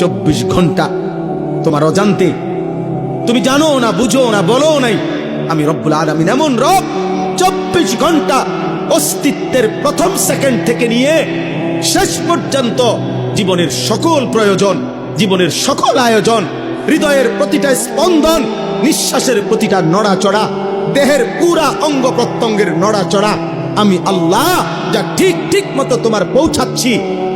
চব্বিশ ঘণ্টা তোমার অজান্তে। তুমি জানো না, বুঝো না, বলো নাই, আমি রব্বুল আলমিন এমন রব, চব্বিশ ঘণ্টা অস্তিত্বের প্রথম সেকেন্ড থেকে নিয়ে শেষ পর্যন্ত জীবনের সকল প্রয়োজন, জীবনের সকল আয়োজন, হৃদয়ের প্রতিটা স্পন্দন, নিঃশ্বাসের প্রতিটা নড়াচড়া, দেহের পুরা অঙ্গ প্রত্যঙ্গের নড়াচড়া, আমি আল্লাহ যা ঠিক ঠিক মতো তোমার পৌঁছাচ্ছি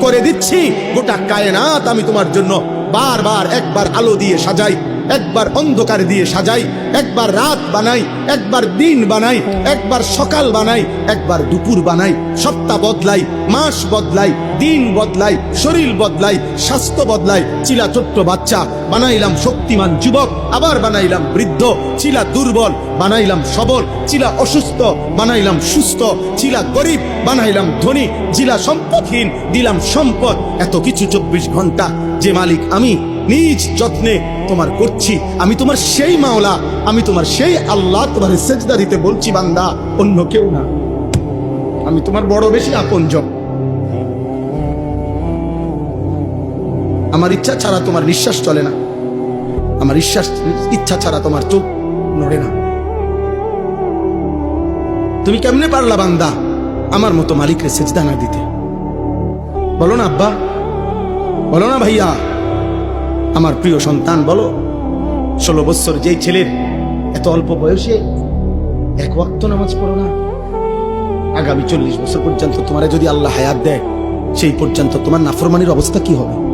করে দিচ্ছি। গোটা কায়নাত আমি তোমার জন্য বারবার একবার আলো দিয়ে সাজাই। একবার অন্ধকার দিয়ে সাজাই, একবার রাত বানাই, একবার দিন বানাই, একবার সকাল বানাই, একবার দুপুর বানাই, সপ্তাহ বদলাই, মাস বদলাই, দিন বদলাই, শরীর বদলাই, স্বাস্থ্য বদলাই, চিলা ছোট্ট বাচ্চা, বানাইলাম শক্তিমান যুবক, আবার বানাইলাম বৃদ্ধ, চিলা দুর্বল, বানাইলাম সবল, চিলা অসুস্থ, বানাইলাম সুস্থ, চিলা গরিব, বানাইলাম ধনী, চিলা সম্পদহীন, দিলাম সম্পদ, এত কিছু চব্বিশ ঘণ্টা, যে মালিক আমি নিজ যত্নে তোমার করছি। আমি তোমার সেই মাওলা, আমি তোমার সেই আল্লাহ, তোমার সেজদা দিতে বলছি বান্দা, অন্য কেউ না। আমি তোমার বড় বেশি আপনজন। আমার ইচ্ছা ছাড়া তোমার নিঃশ্বাস চলে না। আমার ইচ্ছাস, ইচ্ছা ছাড়া তোমার চোখ নড়ে না। তুমি কেমনে পারলা বান্দা আমার মতো মালিকরে সেজদা না দিতে? বলো না আব্বা, বলো না ভাইয়া। আমার প্রিয় সন্তান, বলো। ষোলো বৎসর যেই ছেলের এত অল্প বয়সে এক ওয়াক্ত নামাজ পড়ো না। আগামী চল্লিশ বছর পর্যন্ত তোমার যদি আল্লাহ হায়াত দেয়, সেই পর্যন্ত তোমার নাফরমানির অবস্থা কি হবে?